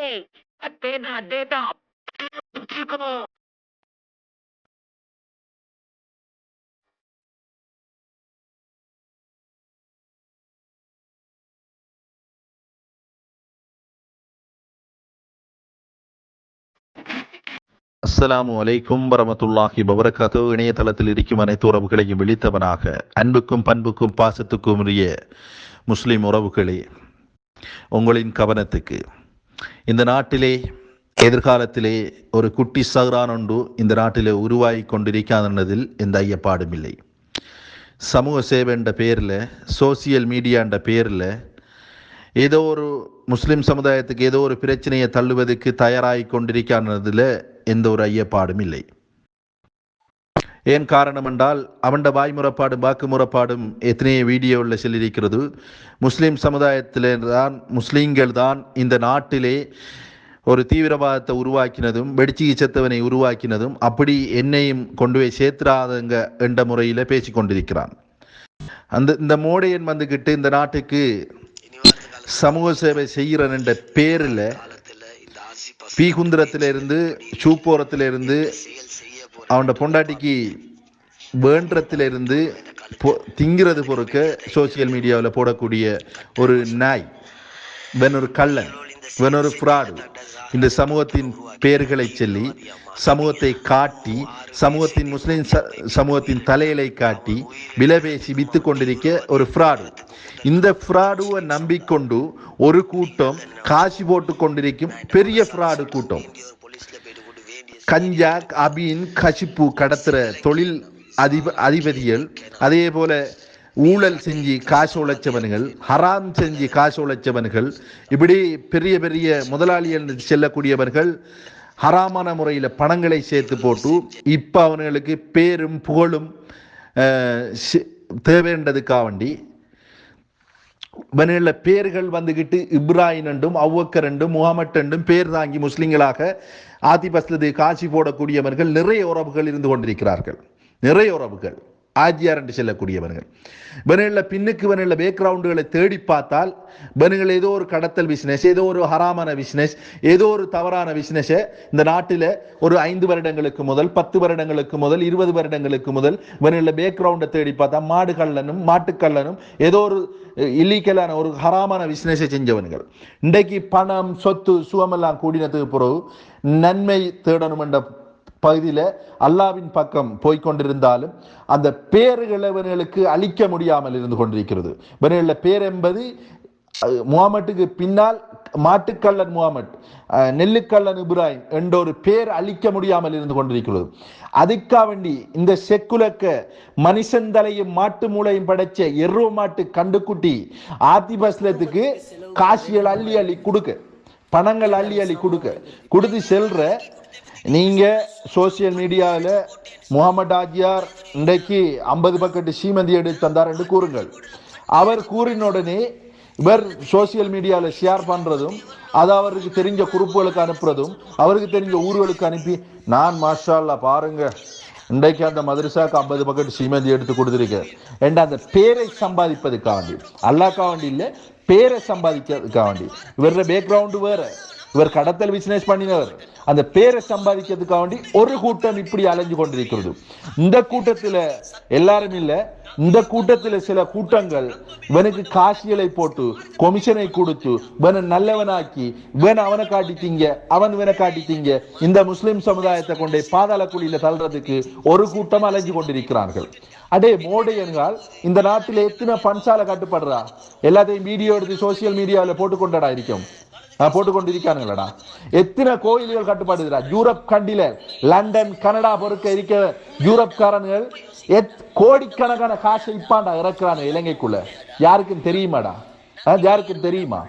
Hey, atena, atena. Chico. அலைக்கும் வரமத்துல்லாஹி வபரகாத்து இணையதளத்தில் இருக்கும் அனைத்து உறவுகளையும் விழித்தவனாக அன்புக்கும் பண்புக்கும் பாசத்துக்கும் உரிய முஸ்லிம் உறவுகளே உங்களின் கவனத்துக்கு இந்த நாட்டிலே எதிர்காலத்திலே ஒரு குட்டி சஹ்ரான் ஒன்று இந்த நாட்டிலே உருவாகி கொண்டிருக்காததில் எந்த ஐயப்பாடும் இல்லை. சமூக சேவை என்ற பேரில் சோசியல் மீடியா என்ற பேரில் ஏதோ ஒரு முஸ்லீம் சமுதாயத்துக்கு ஏதோ ஒரு பிரச்சனையை தள்ளுவதற்கு தயாராகி கொண்டிருக்கானதில் எந்த ஒரு ஐயப்பாடும் இல்லை. ஏன் காரணம் என்றால் அவண்ட வாய் முறைப்பாடும் வாக்கு முறைப்பாடும் எத்தனையோ வீடியோவில் சொல்லியிருக்கிறது. முஸ்லிம் சமுதாயத்தில் தான் முஸ்லீம்கள் தான் இந்த நாட்டிலே ஒரு தீவிரவாதத்தை உருவாக்கினதும் வெடிச்சி செத்தவனை உருவாக்கினதும் அப்படி என்னையும் கொண்டு போய் சேர்த்துறாதங்க என்ற முறையில் பேசி கொண்டிருக்கிறான். அந்த இந்த மோடையன் வந்துக்கிட்டு இந்த நாட்டுக்கு சமூக சேவை செய்கிறன் என்ற பேரில் பீகுந்திரத்திலிருந்து சூப்போரத்திலிருந்து அவனோட பொண்டாட்டிக்கு வேண்டத்திலிருந்து திங்கிறது பொறுக்க சோசியல் மீடியாவில் போடக்கூடிய ஒரு நாய் இவன் ஒரு கள்ளன் இவன் ஒரு ஃப்ராடு இந்த சமூகத்தின் பெயர்களை சொல்லி சமூகத்தை காட்டி சமூகத்தின் முஸ்லிம் ச சமூகத்தின் தலையிலை காட்டி விலைபேசி வித்து கொண்டிருக்க ஒரு ஃப்ராடு இந்த ஃப்ராடுவை நம்பிக்கொண்டு ஒரு கூட்டம் காசி போட்டு கொண்டிருக்கும் பெரிய ஃப்ராடு கூட்டம். கஞ்சா அபின் கசிப்பு கடத்துற தொழில் அதிப அதிபதிகள் அதே போல ஊழல் செஞ்சு காசு உழைச்சவன்கள் ஹராம் செஞ்சு காசு உழைச்சவன்கள் இப்படி பெரிய பெரிய முதலாளிகள் செல்லக்கூடியவர்கள் ஹராமான முறையில் பணங்களை சேர்த்து போட்டு இப்போ அவர்களுக்கு பேரும் புகழும் தேவைன்றதுக்காக வேண்டி இவனில் பேர்கள் வந்துக்கிட்டு இப்ராஹிம் என்றும் அவ்வக்கர் என்றும் முகமட் என்றும் பேர் தாங்கி முஸ்லிம்களாக ஆதிபஸ்லது காட்சி போடக்கூடியவர்கள் நிறைய உறவுகள் இருந்து கொண்டிருக்கிறார்கள். நிறைய உறவுகள். ஆஜியார் என்று செல்லக்கூடியவர்கள். இவனில் பின்னுக்கு இவனில் பேக்ரவுண்டுகளை தேடி பார்த்தால் இவனுங்கள் ஏதோ ஒரு கடத்தல் பிஸ்னஸ் ஏதோ ஒரு ஹராமான பிஸ்னஸ் ஏதோ ஒரு தவறான பிஸ்னஸை இந்த நாட்டில் ஒரு ஐந்து வருடங்களுக்கு முதல் பத்து வருடங்களுக்கு முதல் இருபது வருடங்களுக்கு முதல் இவனில் பேக்ரவுண்டை தேடி பார்த்தா மாடு கல்லனும் மாட்டுக்கள்ளனும் ஏதோ ஒரு இல்லீக்கலான ஒரு ஹராமான பிஸ்னஸை செஞ்சவன்கள். இன்றைக்கு பணம் சொத்து சுகமெல்லாம் கூடினதுக்கு பிறகு நன்மை தேடணும் என்ற பகுதியில் அல்லாவின் பக்கம் போய்கொண்டிருந்தாலும் அந்த பேர்கள் இவர்களுக்கு அழிக்க முடியாமல் இருந்து கொண்டிருக்கிறது. இவர்களில் பேர் என்பது முகமட்டுக்கு பின்னால் மாட்டுக்கல்லன் முகமட் நெல்லுக்கல்லன் இப்ராஹிம் என்ற ஒரு பேர் அழிக்க முடியாமல் இருந்து கொண்டிருக்கிறது. அதுக்காக வேண்டி இந்த செக்குலக்க மனுஷன் தலையும் மாட்டு மூளையும் படைச்ச எருவ மாட்டு கண்டுக்குட்டி ஆத்திபஸ்லத்துக்கு காசிகள் அள்ளி அள்ளி கொடுக்க பணங்கள் அள்ளி அள்ளி கொடுக்க கொடுத்து செல்ற நீங்க சோசியல் மீடியாவில் முகமது ஆஜியார் இன்றைக்கு ஐம்பது பக்கெட்டு சீமந்தி எடுத்து தந்தார் என்று கூறுங்கள். அவர் கூறின உடனே இவர் சோசியல் மீடியாவில் ஷேர் பண்ணுறதும் அது அவருக்கு தெரிஞ்ச குரூப்புகளுக்கு அனுப்புறதும் அவருக்கு தெரிஞ்ச ஊர்களுக்கு அனுப்பி நான் மாஷால்லா பாருங்க இன்றைக்கு அந்த மதரசாக்கு ஐம்பது பக்கெட் சீமந்தி எடுத்து கொடுத்துருக்கேன் என்ற அந்த பேரை சம்பாதிப்பதுக்காக வேண்டி அல்லாக்கா வேண்டி இல்லை பேரை சம்பாதிக்கிறதுக்காக வேண்டி. இவரோட பேக்ரவுண்டு வேற. இவர் கடத்தல் பிசினஸ் பண்ணினவர். அந்த பேரை சம்பாதிக்கிறதுக்காக வேண்டி ஒரு கூட்டம் இப்படி அலைஞ்சு கொண்டிருக்கிறது. இந்த கூட்டத்தில் எல்லாரும் இல்லை இந்த கூட்டத்தில் சில கூட்டங்கள் இவனுக்கு காசியலை போட்டு கொமிஷனை கொடுத்து இவனை நல்லவனாக்கி இவன் அவனை காட்டித்தீங்க அவன் இவனை காட்டித்தீங்க இந்த முஸ்லிம் சமுதாயத்தை கொண்டே பாதாள குழியில தள்ளுறதுக்கு ஒரு கூட்டம் அலைஞ்சு கொண்டிருக்கிறார்கள். அடே மோடி என்றால் இந்த நாட்டில் எத்தனை பன்சால கட்டுப்படுறா? எல்லாத்தையும் வீடியோ எடுத்து சோசியல் மீடியாவில் போட்டுக்கொண்டடா இருக்கும். போட்டு கொண்டிருக்கானுங்களடா எத்தனை கோயில்கள் கட்டுப்பாடு யூரோப் கண்டில லண்டன் கனடா பொறுக்க இருக்க யூரோப்காரன்கள் எத் கோடிக்கணக்கான காசை இப்பாண்டா இறக்குறாங்க இலங்கைக்குள்ள. யாருக்கும் தெரியுமாடா? யாருக்கும் தெரியுமா?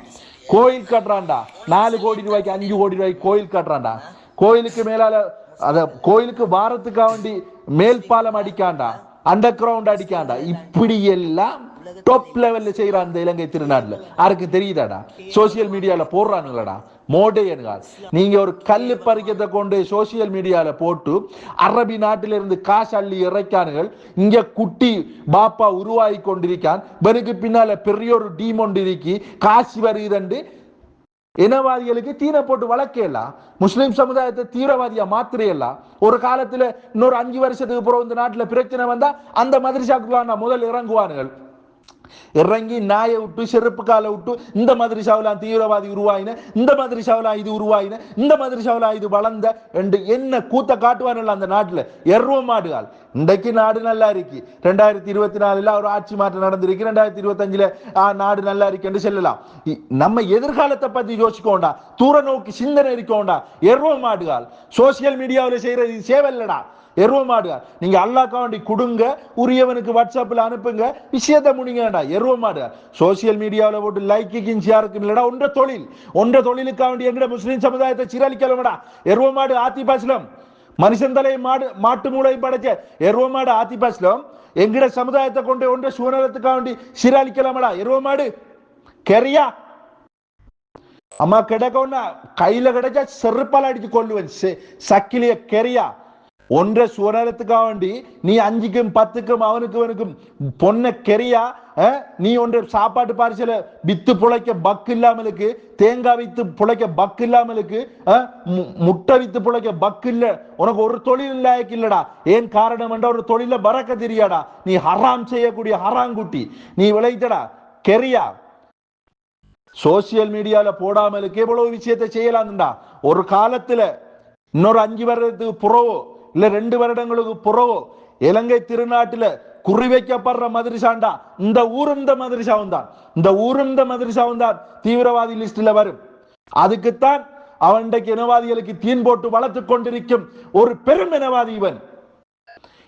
கோயில் கட்டுறான்டா. நாலு கோடி ரூபாய்க்கு அஞ்சு கோடி ரூபாய்க்கு கோயில் கட்டுறான்டா. கோயிலுக்கு மேலால அத கோயிலுக்கு வாரத்துக்காக வேண்டி மேல் பாலம் அடிக்காண்டா அண்டர் கிரவுண்ட் அடிக்காண்டா இப்படி எல்லாம் டாப் லெவல்ல செய்யறான் இந்த இலங்கை திருநாடுல யாருக்கு தெரியுதாடா? சோசியல் மீடியால போடுறானுங்களடா. மோடையன்கால் நீங்க ஒரு கல்லு பறிக்கத்தை கொண்டு சோசியல் மீடியால போட்டு அரபி நாட்டில இருந்து காசு அள்ளி இறைக்கானுகள் இங்க குட்டி பாப்பா உருவாகி கொண்டிருக்கான். இவனுக்கு பின்னால பெரிய ஒரு டீம் ஒன்று இருக்கி. காசு வருகிறண்டு இனவாதிகளுக்கு தீனை போட்டு வளர்க்கலாம் முஸ்லிம் சமுதாயத்தை தீவிரவாதியா மாத்திரையெல்லாம் ஒரு காலத்துல இன்னொரு அஞ்சு வருஷத்துக்கு பிறகு இந்த நாட்டுல பிரச்சனை வந்தா அந்த மதரசாக்குள்ள முதல் இறங்குவானுங்கள். இறங்கி நாயை விட்டு செருப்பு காலை விட்டு இந்த மாதிரி சவலா தீவிரவாதி உருவாயின இந்த மாதிரி சவலா இது உருவாயின இந்த மாதிரி சவலா இது வளர்ந்த என்று என்ன கூத்த காட்டுவார்கள் அந்த நாட்டில்? எர்வ மாடுகள். இன்றைக்கு நாடு நல்லா இருக்கு. ரெண்டாயிரத்தி இருபத்தி நாலுல ஒரு ஆட்சி மாற்றம் நடந்திருக்கு. ரெண்டாயிரத்தி இருபத்தஞ்சுல நாடு நல்லா இருக்கு என்று சொல்லலாம். நம்ம எதிர்காலத்தை பத்தி யோசிக்கோண்டா தூர நோக்கி சிந்தனை இருக்கோண்டா எர்வ மாடுகள். சோசியல் மீடியாவில் செய்யறது சேவை இல்லடா எருவமாடுகார் நீங்க அல்லாக்கா வேண்டி கொடுங்க உரியவனுக்கு வாட்ஸ்அப்ல அனுப்புங்க விஷயத்தை முடிங்க வேண்டாம். எருவமாடுகார் சோசியல் மீடியாவில் போட்டு லைக்குக்கும் ஷேருக்கும் இல்லடா ஒன்ற தொழில். ஒன்ற தொழிலுக்கா வேண்டி எங்கட முஸ்லீம் சமுதாயத்தை சீரழிக்கலமடா எருவமாடு மாடு ஆத்தி மனுஷன் தலை மாடு மாட்டு மூளை படைச்ச எருவமாடு மாடு ஆத்தி எங்கட சமுதாயத்தை கொண்டு ஒன்ற சுவனத்துக்காக வேண்டி சீரழிக்கலாமடா எருவமாடு கெரியா? அம்மா கிடைக்கணும்னா கையில கிடைச்சா செருப்பால் அடிச்சு கொள்ளுவேன் சக்கிலிய கெரியா? ஒன்றை சுவனத்துக்காக வேண்டி நீ அஞ்சுக்கும் பத்துக்கும் அவனுக்கு அவனுக்கும் பொண்ணை கெரியா நீ ஒன்று சாப்பாட்டு பாரிசல வித்து புழைக்க பக்கு இல்லாமலுக்கு தேங்காய் வித்து புழைக்க பக்கு இல்லாமலுக்கு மு- முட்டை வித்து புழைக்க பக்கு இல்ல. உனக்கு ஒரு தொழில் லாயக்கு இல்லடா. ஏன் காரணம் என்ற ஒரு தொழில பறக்க தெரியாடா. நீ ஹராம் செய்யக்கூடிய ஹராங்குட்டி. நீ விளைத்தடா. கெரியா. சோசியல் மீடியால போடாமலுக்கு எவ்வளவு விஷயத்தை செய்யலாம்டா. ஒரு காலத்துல இன்னொரு அஞ்சு வருடத்துக்கு புறவோ இல்ல ரெண்டு வருடங்களுக்கு புறவோ இலங்கை திருநாட்டுல குறி வைக்கப்படுற மதுரிசாண்டா இந்த ஊரும் இந்த மதுரிசாவும் தான் இந்த ஊரும் இந்த மதுரிசாவும் தான் தீவிரவாதி லிஸ்ட்ல வரும். அதுக்குத்தான் அவன் இன்றைக்கு இனவாதிகளுக்கு தீன் போட்டு வளர்த்து கொண்டிருக்கும் ஒரு பெரும் இனவாதி இவன்.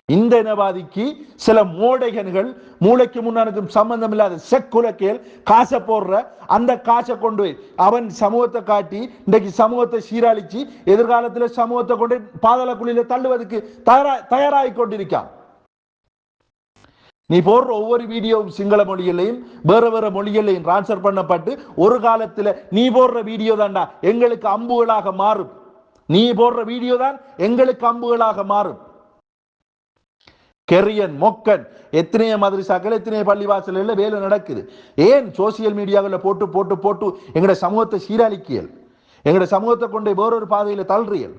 இந்த இனவாதிக்கு சில மோடைகன்கள் மூளைக்கு முன்னானுக்கும் சம்பந்தம் இல்லாத செக்குலக்கேல் காசை போடுற அந்த காசை கொண்டு போய் அவன் சமூகத்தை காட்டி இன்றைக்கு சமூகத்தை சீரழிச்சு எதிர்காலத்துல சமூகத்தை கொண்டு பாதாள குழியில தள்ளுவதற்கு தயாரா தயாராகி கொண்டிருக்கான். நீ போடுற ஒவ்வொரு வீடியோவும் சிங்கள மொழியிலையும் வேற வேற மொழிகளையும் டிரான்ஸ்ஃபர் பண்ணப்பட்டு ஒரு காலத்துல நீ போடுற வீடியோ தான்டா எங்களுக்கு அம்புகளாக மாறும். நீ போடுற வீடியோ தான் எங்களுக்கு அம்புகளாக மாறும். கெரியன் மொக்கன் எத்தனையோ மதரசாக்கள் எத்தனையோ பள்ளிவாசல்ல வேலை நடக்குது. ஏன் சோசியல் மீடியாவில் போட்டு போட்டு போட்டு எங்களோட சமூகத்தை சீரழிக்கியல்? எங்களோட சமூகத்தை கொண்டு வேறொரு பாதையில் தள்ளுறியல்?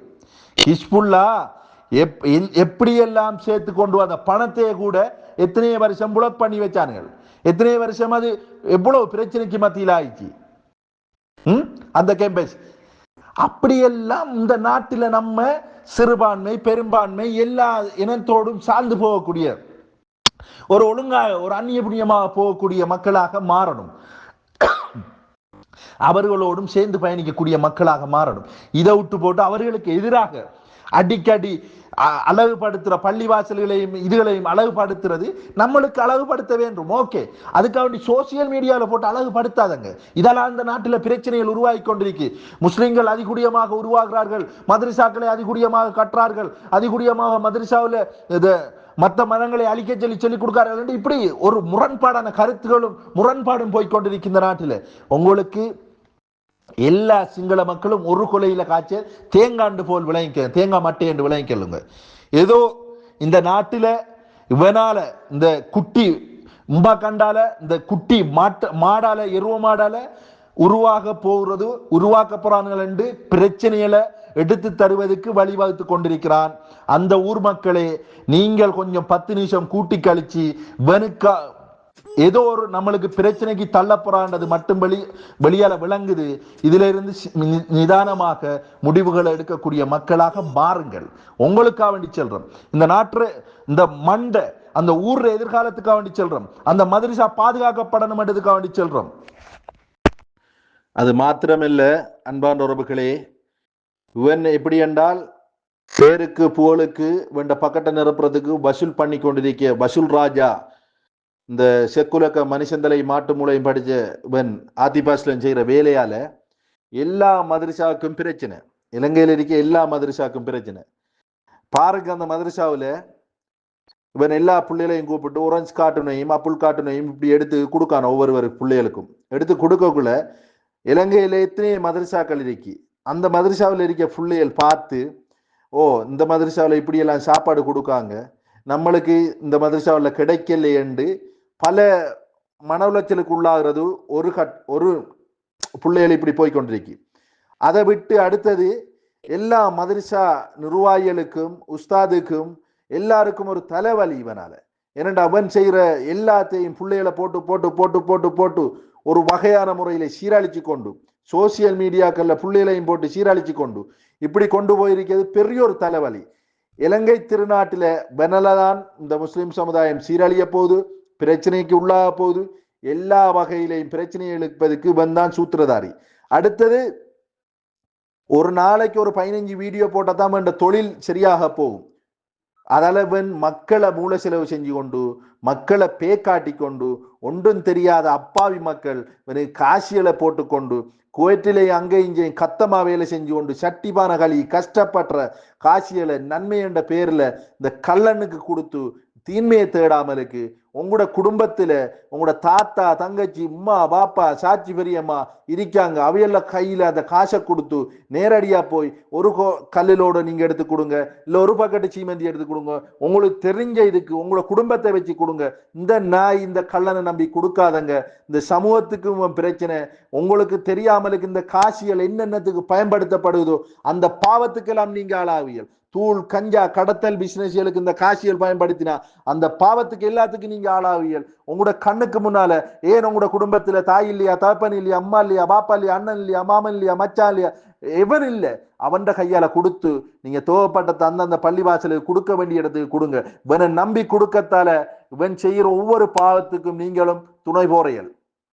ஹிஸ்புல்லா எப் எல்- எப்படியெல்லாம் சேர்த்து கொண்டு வந்த பணத்தை கூட எத்தனையோ வருஷம் புலப் பண்ணி வச்சானுங்கள் எத்தனையோ வருஷம் அது எவ்வளவு பிரச்சனைக்கு மத்தியில் ஆயிடுச்சு ம்? அந்த கேம்பஸ் அப்படியெல்லாம் இந்த நாட்டில் நம்ம சிறுபான்மை பெரும்பான்மை எல்லா இனத்தோடும் சார்ந்து போகக்கூடிய ஒரு ஒழுங்காக ஒரு அந்நிய புண்ணியமாக போகக்கூடிய மக்களாக மாறணும். அவர்களோடும் சேர்ந்து பயணிக்கக்கூடிய மக்களாக மாறணும். இதை விட்டு போட்டு அவர்களுக்கு எதிராக அடிக்கடி அ- பள்ளிவாசல்களையும் இதுகளையும் அழகுபடுத்துறது நம்மளுக்கு அழகுபடுத்த வேண்டும். ஓகே. அதுக்காக வேண்டி சோசியல் மீடியாவில் போட்டு அழகுபடுத்தாதங்க. இதெல்லாம் இந்த நாட்டில் பிரச்சனைகள் உருவாகி கொண்டிருக்கு. முஸ்லீம்கள் அதிகுடியமாக உருவாகிறார்கள். மதரசாக்களை அதிகுடியமாக கற்றார்கள். அதிகுடியமாக மதரசாவில் இது மற்ற மதங்களை அழிக்க சொல்லி சொல்லி கொடுக்காரு இப்படி ஒரு முரண்பாடான கருத்துகளும் முரண்பாடும் போய்க்கொண்டிருக்கின்ற நாட்டில். உங்களுக்கு எல்லா சிங்கள மக்களும் ஒரு கொலையில காய்ச்ச தேங்காண்டு போல் விளங்கிக்க தேங்காய் மட்டை என்று விளங்கிக்கலுங்க ஏதோ இந்த நாட்டில் இவனால இந்த குட்டி உம்பா கண்டால இந்த குட்டி மாட்ட மாடால எருவ மாடால உருவாக போகிறது உருவாக்க போறார்கள் என்று பிரச்சனைகளை எடுத்து தருவதற்கு வழிவகுத்து கொண்டிருக்கிறான். அந்த ஊர் மக்களே நீங்கள் கொஞ்சம் பத்து நிமிஷம் கூட்டி கழிச்சு வெனுக்கா ஏதோ ஒரு நம்மளுக்கு பிரச்சனைக்கு தள்ளப்போறான்றது மட்டும் வெளி வெளியால விளங்குது. இதுல இருந்து நிதானமாக முடிவுகளை எடுக்கக்கூடிய மக்களாக மாறுங்கள். உங்களுக்காக வேண்டி செல்றோம். இந்த நாட்டு இந்த மண்டை அந்த ஊர்ல எதிர்காலத்துக்காக வேண்டி செல்றோம். அந்த மதுரிசா பாதுகாக்கப்படணும் என்றதுக்காக வேண்டி செல்றோம். அது மாத்திரமில்ல அன்பான உறவுகளே. இவன் எப்படி என்றால் பேருக்கு புகழுக்கு வேண்ட பக்கத்தை நிரப்புறதுக்கு வசூல் பண்ணி கொண்டிருக்க வசூல் ராஜா இந்த செக்குலக்க மனுஷந்தலை மாட்டு மூளையும் படிச்ச இவன் ஆதிபாஸ்லன் செய்யற வேலையால எல்லா மதரசாவுக்கும் பிரச்சனை. இலங்கையில் இருக்க எல்லா மதரசாவுக்கும் பிரச்சனை. பாருங்க அந்த மதரசாவுல இவன் எல்லா பிள்ளைகளையும் கூப்பிட்டு orange காட்டுனையும் அப்புள் காட்டுனையும் இப்படி எடுத்து கொடுக்கான ஒவ்வொரு பிள்ளைகளுக்கும். எடுத்து கொடுக்கக்குள்ள இலங்கையில எத்தனை மதரசாக்கள் இருக்கி? அந்த மதரசாவில் இருக்க பிள்ளைகள் பார்த்து ஓ இந்த மதரசாவில் இப்படியெல்லாம் சாப்பாடு கொடுக்காங்க. நம்மளுக்கு இந்த மதரசாவில் கிடைக்கலையென்று பல மன உளைச்சலுக்கு உள்ளாகிறது ஒரு கட் ஒரு பிள்ளைகள் இப்படி போய்கொண்டிருக்கு அதை விட்டு அடுத்தது எல்லா மதரசா நிர்வாகிகளுக்கும் உஸ்தாதுக்கும் எல்லாருக்கும் ஒரு தலைவலி இவனால. ஏனென்றா அவன் செய்கிற எல்லாத்தையும் பிள்ளைகளை போட்டு போட்டு போட்டு போட்டு போட்டு ஒரு வகையான முறையில சீரழிச்சு கொண்டு சோசியல் மீடியாக்கள்ல பிள்ளைகளையும் போட்டு சீரழிச்சு கொண்டு இப்படி கொண்டு போயிருக்கிறது பெரிய ஒரு தலைவலி. இலங்கை திருநாட்டில பெனலதான் இந்த முஸ்லிம் சமுதாயம் சீரழிய போகுது. பிரச்சனைக்கு உள்ளாக போகுது. எல்லா வகையிலையும் பிரச்சனையை எழுப்பதுக்கு இவன் தான் சூத்திரதாரி. அடுத்தது ஒரு நாளைக்கு ஒரு பதினஞ்சு வீடியோ போட்டால் தான் இந்த தொழில் சரியாக போகும். அதால மக்களை மூல செலவு செஞ்சு கொண்டு மக்களை பே காட்டி கொண்டு ஒன்றும் தெரியாத அப்பாவி மக்கள் இவனுக்கு காசியலை போட்டுக்கொண்டு குவைத்திலே அங்கே இங்கே கத்தமா வேலை செஞ்சு கொண்டு சட்டிபான களி கஷ்டப்படுற காசியலை நன்மை என்ற பேர்ல இந்த கள்ளனுக்கு கொடுத்து தீன்மையை தேடாமலுக்கு உங்களோட குடும்பத்துல உங்களோட தாத்தா தங்கச்சி உம்மா பாப்பா சாட்சி பெரியம்மா இருக்காங்க. அவையெல்லாம் கையில அந்த காசை கொடுத்து நேரடியா போய் ஒரு கோ- கல்லிலோட நீங்க எடுத்து கொடுங்க. இல்ல ஒரு பக்கெட்டு சீமந்தி எடுத்து கொடுங்க. உங்களுக்கு தெரிஞ்ச இதுக்கு உங்களோட குடும்பத்தை வச்சு கொடுங்க. இந்த நாய் இந்த கள்ளனை நம்பி கொடுக்காதங்க. இந்த சமூகத்துக்கும் பிரச்சனை. உங்களுக்கு தெரியாமலுக்கு இந்த காசியல் என்னென்னத்துக்கு பயன்படுத்தப்படுதோ அந்த பாவத்துக்கெல்லாம் நீங்க ஆளாவியல் தூள் கஞ்சா கடத்தல் பிசினஸ்களுக்கு இந்த காசியல் பயன்படுத்தினா அந்த பாவத்துக்கு எல்லாத்துக்கும் நீங்க ஆளாவியல் உங்களோட கண்ணுக்கு முன்னால ஏன் உங்களோட குடும்பத்துல தாய் இல்லையா தகப்பன் இல்லையா அம்மா இல்லையா பாப்பா இல்லையா அண்ணன் இல்லையா மாமன் இல்லையா மச்சான் இல்லையா எவர் இல்ல. அவன் கையால கொடுத்து நீங்க துவப்பட்டத்தை அந்தந்த பள்ளிவாசலுக்கு கொடுக்க வேண்டிய இடத்துக்கு கொடுங்க. இவனை நம்பி கொடுக்கத்தால இவன் செய்யற ஒவ்வொரு பாவத்துக்கும் நீங்களும் துணை போறையல்